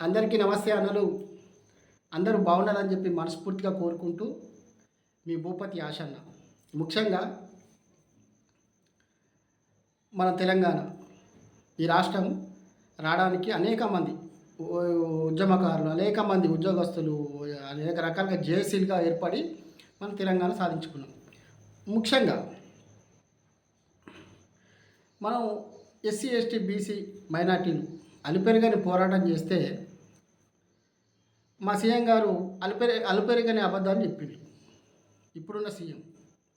అందరికీ నమస్తే అన్నలు. అందరూ బాగున్నారని చెప్పి మనస్ఫూర్తిగా కోరుకుంటూ మీ భూపతి ఆశన్న. ముఖ్యంగా మన తెలంగాణ. ఈ రాష్ట్రం రావడానికి అనేక మంది ఉద్యమకారులు అనేక మంది ఉద్యోగస్తులు అనేక రకాలుగా జేసీలుగా ఏర్పడి మన తెలంగాణ సాధించుకున్నాం. ముఖ్యంగా మనం ఎస్సీ ఎస్టీ బీసీ మైనార్టీలు అలుపెరుగని పోరాటం చేస్తే మా సీఎం గారు అలుపెరి అలుపెరుగని అబద్ధాలు చెప్పిండు. ఇప్పుడున్న సీఎం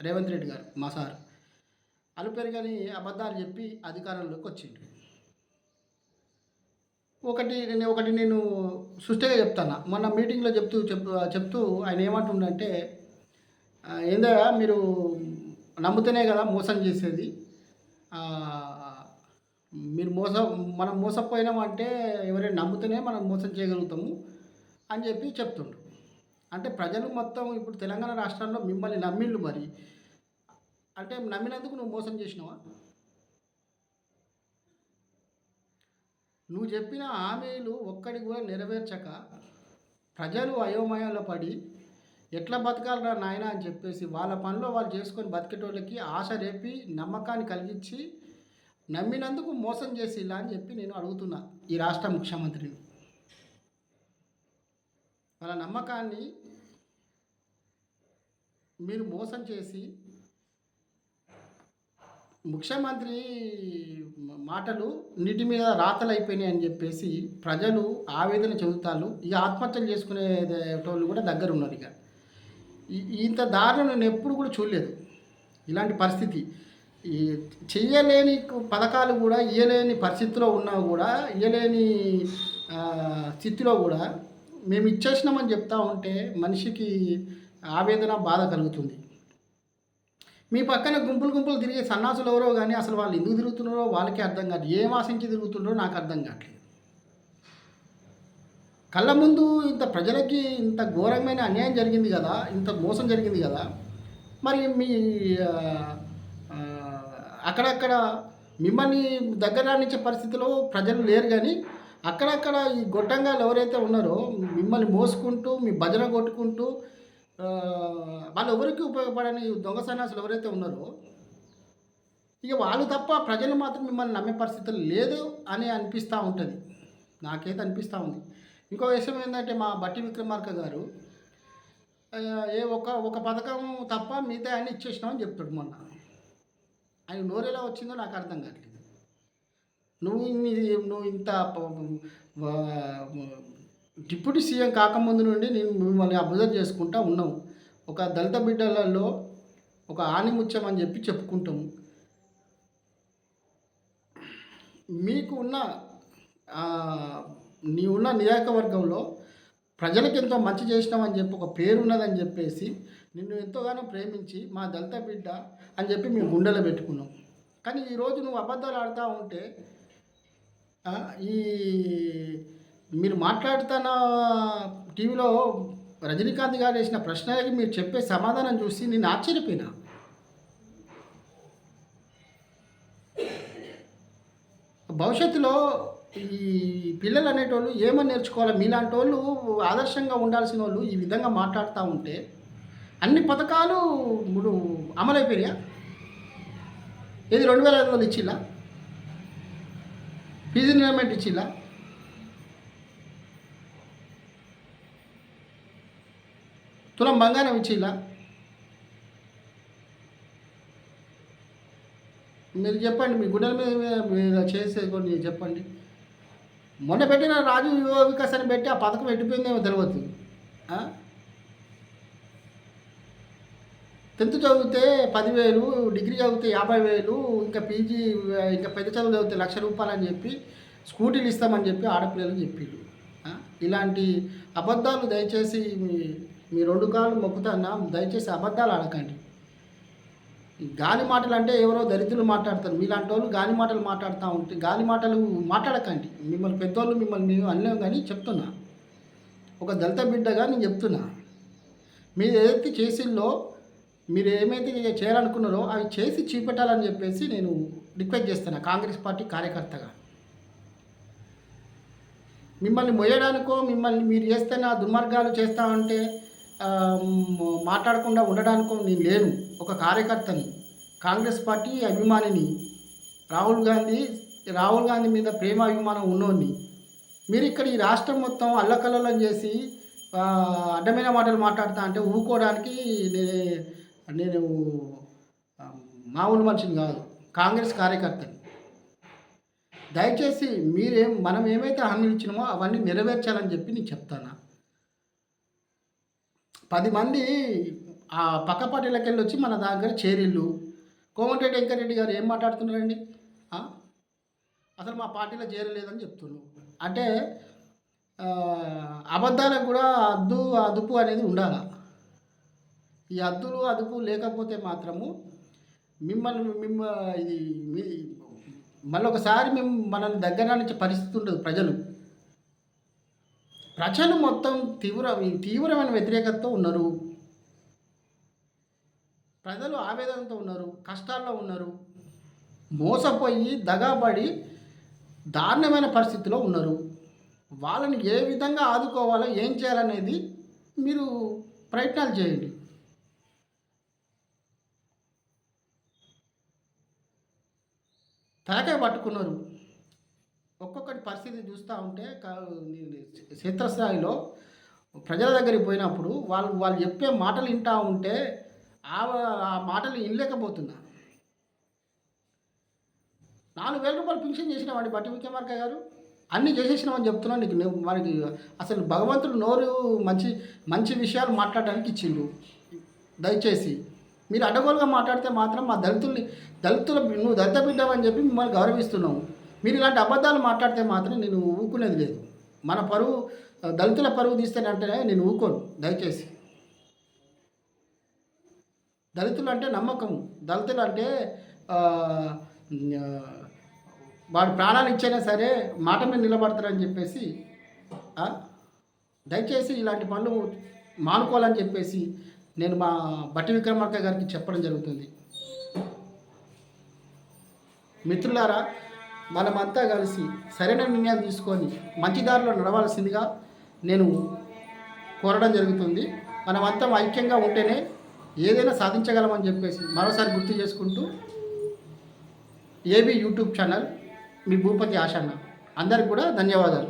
రేవంత్ రెడ్డి గారు మా సార్ అలుపెరుగని అబద్ధాలు చెప్పి అధికారంలోకి వచ్చిండ్రు ఒకటి నేను ఒకటి నేను సుష్టిగా చెప్తాను. మొన్న మీటింగ్లో చెప్తూ చెప్తూ చెప్తూ ఆయన ఏమంటుండంటే ఏందా మీరు నమ్ముతూనే కదా మోసం చేసేది? మీరు మోసం మనం మోసపోయినామంటే ఎవరైనా నమ్ముతూనే మనం మోసం చేయగలుగుతాము అని చెప్పి చెప్తుండ్రు. అంటే ప్రజలు మొత్తం ఇప్పుడు తెలంగాణ రాష్ట్రంలో మిమ్మల్ని నమ్మిళ్ళు మరి. అంటే నమ్మినందుకు నువ్వు మోసం చేసినావా? నువ్వు చెప్పిన హామీలు ఒక్కడి కూడా నెరవేర్చక ప్రజలు అయోమయంలో పడి ఎట్లా బతకాలరా నాయన అని చెప్పేసి వాళ్ళ పనిలో వాళ్ళు చేసుకొని బతికేటోళ్ళకి ఆశ రేపి నమ్మకాన్ని కలిగించి నమ్మినందుకు మోసం చేసి ఇలా అని చెప్పి నేను అడుగుతున్నా ఈ రాష్ట్ర ముఖ్యమంత్రిని. వాళ్ళ నమ్మకాన్ని మీరు మోసం చేసి ముఖ్యమంత్రి మాటలు నీటి మీద రాతలు అయిపోయినాయి అని చెప్పేసి ప్రజలు ఆవేదన చెందుతారు ఇక ఆత్మహత్యలు చేసుకునే వాళ్ళు కూడా దగ్గర ఉన్నారు ఇక ఇంత దారుణం నేను ఎప్పుడు కూడా చూడలేదు. ఇలాంటి పరిస్థితి. ఈ చెయ్యలేని పథకాలు కూడా ఇయ్యలేని పరిస్థితిలో ఉన్నా కూడా ఇయ్యలేని స్థితిలో కూడా మేము ఇచ్చేసినామని చెప్తా ఉంటే మనిషికి ఆవేదన బాధ కలుగుతుంది. మీ పక్కన గుంపులు గుంపులు తిరిగే సన్నాసులు ఎవరో కానీ అసలు వాళ్ళు ఎందుకు తిరుగుతున్నారో వాళ్ళకి అర్థం కాదు. ఏం ఆశించి తిరుగుతున్నారో నాకు అర్థం కావట్లేదు. కళ్ళ ముందు ఇంత ప్రజలకి ఇంత ఘోరమైన అన్యాయం జరిగింది కదా ఇంత మోసం జరిగింది కదా మరి మీ అక్కడక్కడ మిమ్మల్ని దగ్గర రానిచ్చే పరిస్థితిలో ప్రజలు లేరు కానీ అక్కడక్కడ ఈ గొట్టంగాలు ఎవరైతే ఉన్నారో మిమ్మల్ని మోసుకుంటూ మీ భజన కొట్టుకుంటూ వాళ్ళు ఎవరికి ఉపయోగపడని దొంగ సన్యాసులు ఎవరైతే ఉన్నారో ఇక వాళ్ళు తప్ప ప్రజలు మాత్రం మిమ్మల్ని నమ్మే పరిస్థితులు లేదు అని అనిపిస్తూ ఉంటుంది. నాకైతే అనిపిస్తూ ఉంది. ఇంకో విషయం ఏంటంటే మా బట్టి విక్రమార్క గారు ఏ ఒక ఒక పథకం తప్ప మిగతా అన్ని ఇచ్చేసినామని చెప్తాడు మొన్న. ఆయన నోరెలా వచ్చిందో నాకు అర్థం కావట్లేదు నువ్వు ఇన్ని నువ్వు ఇంత డిప్యూటీ సీఎం కాకముందు నుండి నేను మిమ్మల్ని అబ్జర్వ్ చేసుకుంటా ఉన్నావు. ఒక దళిత బిడ్డలలో ఒక ఆనిముత్యం అని చెప్పి చెప్పుకుంటాము మీకు ఉన్న నీ ఉన్న నియోజకవర్గంలో ప్రజలకు ఎంతో మంచి చేసినామని చెప్పి ఒక పేరు ఉన్నదని చెప్పేసి నిన్ను ఎంతోగానో ప్రేమించి మా దళిత బిడ్డ అని చెప్పి మేము గుండెలో పెట్టుకున్నాం. కానీ ఈరోజు నువ్వు అబద్ధాలు ఆడుతూ ఉంటే ఈ మీరు మాట్లాడుతున్న టీవీలో రజనీకాంత్ గారు వేసిన ప్రశ్నలకి మీరు చెప్పే సమాధానం చూసి నేను ఆశ్చర్యపోయినా. భవిష్యత్తులో ఈ పిల్లలు అనేటోళ్ళు ఏమని నేర్చుకోవాలి? మీలాంటి వాళ్ళు ఆదర్శంగా ఉండాల్సిన వాళ్ళు ఈ విధంగా మాట్లాడుతూ ఉంటే అన్ని పథకాలు ఇప్పుడు అమలైపోయాయా ఏది రెండు వేల ఐదు వందలు ఇచ్చిల్లా? ఫీజు రినమెంట్ ఇచ్చిల్లా? తులం బంగారం ఇచ్చిల్లా? మీరు చెప్పండి మీ గుండెల మీద మీరు చేసే కొన్ని చెప్పండి. మొన్న పెట్టిన రాజు యువ వికాసాన్ని పెట్టి ఆ పథకం ఎట్టిపోయిందేమో తెలియదు ఆ? టెన్త్ చదివితే పదివేలు డిగ్రీ చదివితే యాభై వేలు ఇంకా పీజీ ఇంకా పెద్ద చదువు చదివితే లక్ష రూపాయలు అని చెప్పి స్కూటీలు ఇస్తామని చెప్పి ఆడపిల్లలు చెప్పిళ్ళు ఇలాంటి అబద్ధాలు దయచేసి మీ మీ రెండు కాళ్ళు మొక్కుతానా దయచేసి అబద్ధాలు ఆడకండి. గాలి మాటలు అంటే ఎవరో దరిద్రులు మాట్లాడతారు. మీలాంటి వాళ్ళు గాలి మాటలు మాట్లాడుతూ ఉంటే గాలి మాటలు మాట్లాడకండి. మిమ్మల్ని పెద్దోళ్ళు మిమ్మల్ని మేము అనలేము కానీ చెప్తున్నా. ఒక దళిత బిడ్డగా నేను చెప్తున్నా. మీరు ఏదైతే చేసిల్లో మీరు ఏమైతే చేయాలనుకున్నారో అవి చేసి చూపెట్టాలని చెప్పేసి నేను రిక్వెస్ట్ చేస్తున్నా కాంగ్రెస్ పార్టీ కార్యకర్తగా. మిమ్మల్ని మొయ్యడానికో మిమ్మల్ని మీరు చేస్తున్న దుర్మార్గాలు చేస్తామంటే ఆ, మాట్లాడకుండా ఉండడానికో నేను లేను. ఒక కార్యకర్తని కాంగ్రెస్ పార్టీ అభిమానిని రాహుల్ గాంధీ రాహుల్ గాంధీ మీద ప్రేమ అభిమానం ఉన్నోని మీరు ఇక్కడ ఈ రాష్ట్రం మొత్తం అల్లకల్లం చేసి అడ్డమైన మాటలు మాట్లాడుతా అంటే ఊరుకోవడానికి నేను నేను మామూలు మనిషిని కాదు కాంగ్రెస్ కార్యకర్తని. దయచేసి మీరేం మనం ఏమైతే హామీలు ఇచ్చినామో అవన్నీ నెరవేర్చాలని చెప్పి నేను చెప్తాను? పది మంది ఆ పక్క పార్టీలకు వెళ్ళి వచ్చి మన దగ్గర చేరిళ్ళు. కోమటిరెడ్డి వెంకరెడ్డి గారు ఏం మాట్లాడుతున్నారండి? అసలు మా పార్టీలో చేరలేదని చెప్తున్నావు అంటే అబద్ధాలకు కూడా అద్దు అదుపు అనేది ఉండాలా? ఈ అద్దులు అదుపు లేకపోతే మాత్రము మిమ్మల్ని మిమ్మ ఇది మీ మళ్ళీ ఒకసారి మేము మనల్ని దగ్గర నుంచి పరిస్థితి ఉండదు ప్రజలు. ప్రజలు మొత్తం తీవ్ర తీవ్రమైన వ్యతిరేకతతో ఉన్నారు. ప్రజలు ఆవేదనతో ఉన్నారు కష్టాల్లో ఉన్నారు మోసపోయి దగాబడి దారుణమైన పరిస్థితిలో ఉన్నారు. వాళ్ళని ఏ విధంగా ఆదుకోవాలో ఏం చేయాలనేది మీరు ప్రయత్నాలు చేయండి. తలకాయ పట్టుకున్నారు. ఒక్కొక్కటి పరిస్థితి చూస్తూ ఉంటే కా- నేను క్షేత్రస్థాయిలో ప్రజల దగ్గరికి పోయినప్పుడు వాళ్ళు వాళ్ళు చెప్పే మాటలు వింటూ ఉంటే ఆ ఆ మాటలు వినలేకపోతున్నా. నాలుగు వేల రూపాయలు పింఛన్ చేసిన వాడి బట్టి విక్రమార్క గారు అన్నీ చేసేసినామని చెప్తున్నాను నీకు మనకి అసలు భగవంతుడు నోరు మంచి మంచి విషయాలు మాట్లాడడానికి ఇచ్చిండు. దయచేసి మీరు అడ్డగోలుగా మాట్లాడితే మాత్రం మా దళితుల్ని దళితుల నువ్వు దళిత బిడ్డవని చెప్పి మిమ్మల్ని గౌరవిస్తున్నావు మీరు ఇలాంటి అబద్ధాలు మాట్లాడితే మాత్రం నేను ఊకునేది లేదు. మన పరువు దళితుల పరువు తీస్తేనంటేనే నేను ఊకోను దయచేసి. దళితులు అంటే నమ్మకం దళితులు అంటే వాడు ప్రాణాలు ఇచ్చైనా సరే మాట మీద నిలబడతారని చెప్పేసి దయచేసి ఇలాంటి పనులు మానుకోవాలని చెప్పేసి నేను మా బట్టి విక్రమార్క గారికి చెప్పడం జరుగుతుంది. మిత్రులారా మనమంతా కలిసి సరైన నిర్ణయం తీసుకొని మంచి దారిలో నడవాల్సిందిగా నేను కోరడం జరుగుతుంది. మనమంతా ఐక్యంగా ఉంటేనే ఏదైనా సాధించగలమని చెప్పేసి మరోసారి గుర్తు చేసుకుంటూ ఏబీ యూట్యూబ్ ఛానల్ మీ భూపతి ఆశన్న. అందరికి కూడా ధన్యవాదాలు.